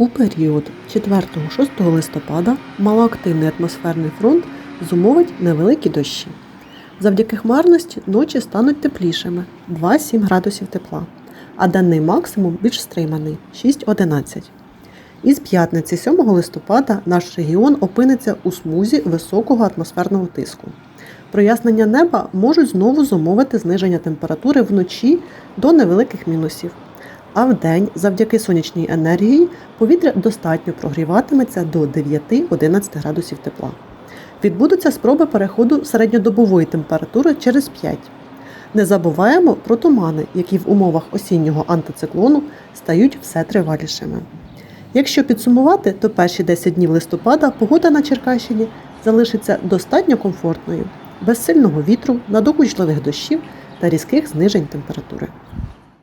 У період 4-6 листопада малоактивний атмосферний фронт зумовить невеликі дощі. Завдяки хмарності ночі стануть теплішими 2-7 градусів тепла, а денний максимум більш стриманий 6-11. Із п'ятниці 7 листопада наш регіон опиниться у смузі високого атмосферного тиску. Прояснення неба можуть знову зумовити зниження температури вночі до невеликих мінусів. А вдень, завдяки сонячній енергії, повітря достатньо прогріватиметься до 9-11 градусів тепла. Відбудуться спроби переходу середньодобової температури через 5. Не забуваємо про тумани, які в умовах осіннього антициклону стають все тривалішими. Якщо підсумувати, то перші 10 днів листопада погода на Черкащині залишиться достатньо комфортною, без сильного вітру, надокучливих дощів та різких знижень температури.